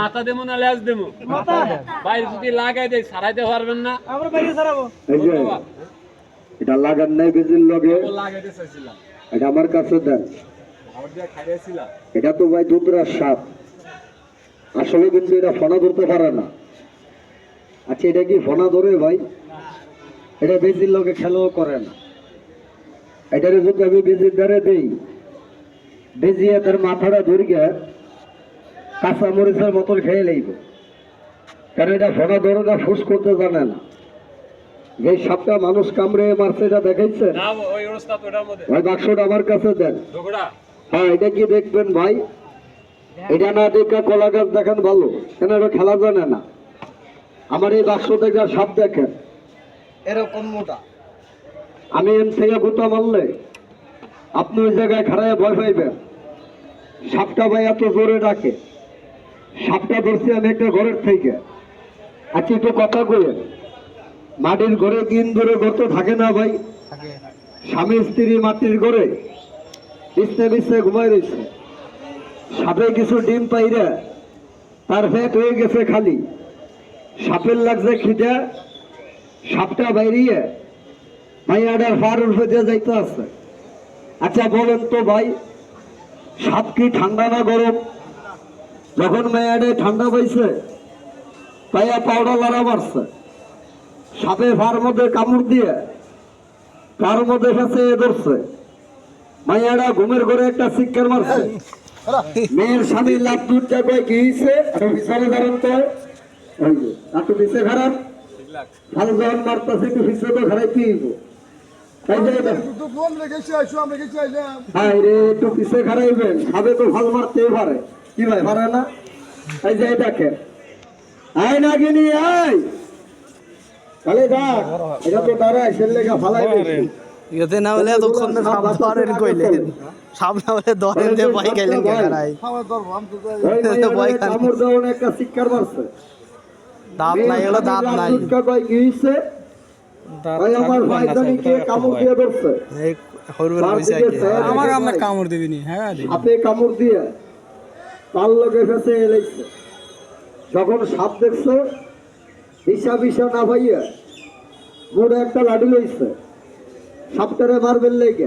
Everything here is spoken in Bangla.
মাথা দেবো না লেজ দেবো বাইরে যদি লাগাই দেয় সারাইতে পারবেন না। আমরা বাইরে ছাড়াবো এটা লাগান নাই বেজির লগে। লাগাইতে চাইছিলাম। এটা আমার কাছে দেন। আমার দিয়ে খাইয়েছিলাম। এটা তো ভাই দুধরার সাপ আসলে কিন্তু এটা ফোনা ধরতে পারে না। আচ্ছা এটা কি ফোনা ধরে ভাই? এটা বেজির লগে খেলাও করে না। এটারে যদি আমি বেজির দ্বারে দেই। বেজিয়ে তার মাথাটা ধরিয়ে কাঁচা মরিচের মতন খেয়ে লইব। কারণ এটা ফনা ধরে ফুস করতে জানে না। যে সাপটা মানুষ কামড়ে মারছে এটা দেখাইছে? ভাই বাক্সটা আমার কাছে দেন। হ্যাঁ এটা কি দেখবেন ভাই? এটা না দেখে কলা গাছ দেখেন ভালো। কেন এটা খেলা জানে না? আমার এই বাক্স থেকে সাপ দেখেন। এরকম মোটা। আমি এম থেকে গুতা মারলে আপনি ওই জায়গায় খাড়ায় ভয় পাইবেন। সাপটা ভাই এত জোরে ডাকে। সাপটা ধরছি আমি একটা ঘরের থেকে। আচ্ছা একটু কথা কয়ে মাটির ঘরে দিন ধরে গর্ত থাকে না ভাই? স্বামী স্ত্রী মাটির ঘরে? বিছনে বিছনে ঘুমাই রয়েছে সাপে কিছু ডিম পাইরা তার পেট হয়ে গেছে খালি। সাপের লাগছে খিদে। সাপটা বাইরিয়ে মাইয়াডার ফার উঠে দিয়ে যাইতে আছে। আচ্ছা বলেন তো ভাই সাপ কি ঠান্ডা না গরম? যখন মাইয়াডে ঠান্ডা পাইছে পাইয়া পাউডার লড়া মারছে। সাপে ফার মধ্যে কামড় দিয়ে কার মধ্যে ফেসে ধরছে। মাইয়াডা ঘুমের ঘরে একটা শিক্ষার মারছে। মেয়ের স্বামী লাভ দুধটা কয় কি হয়েছে বিচারে দাঁড়ান তো। ওই যে, পিছে খারাপ ভালো যখন মারতেছে একটু তো খারাপ কি হইব? একটু পিছে খারাইবেন তো ভালো মারতেই পারে। কি ভাই পারে না? দেখে আয় না গিনি আয় তাহলে দেখ এটা তো দাঁড়ায় সে লেখা ফালাই ইয়েতে না হলে এতক্ষণ ধরেন কইলেন সাপ না হলে ধরেন দিয়ে ভয় গেলেন কেনারাই ওই তো ভয় মাইয়ারে খান। কামড় দেওয়ার একটা শিক্ষার মারছে। দাঁত নাই হলো দাঁত নাই। কি হইছে? আমার আমার কামড় দিবিনি হ্যাঁ কামড় দিয়ে তার লোকে ফেসে এলাইছে যখন সাপ দেখছে হিসা বিসা না ভাইয়া মোড়ে একটা লাডু লইছে। সাপটারে মারবেন লেগে।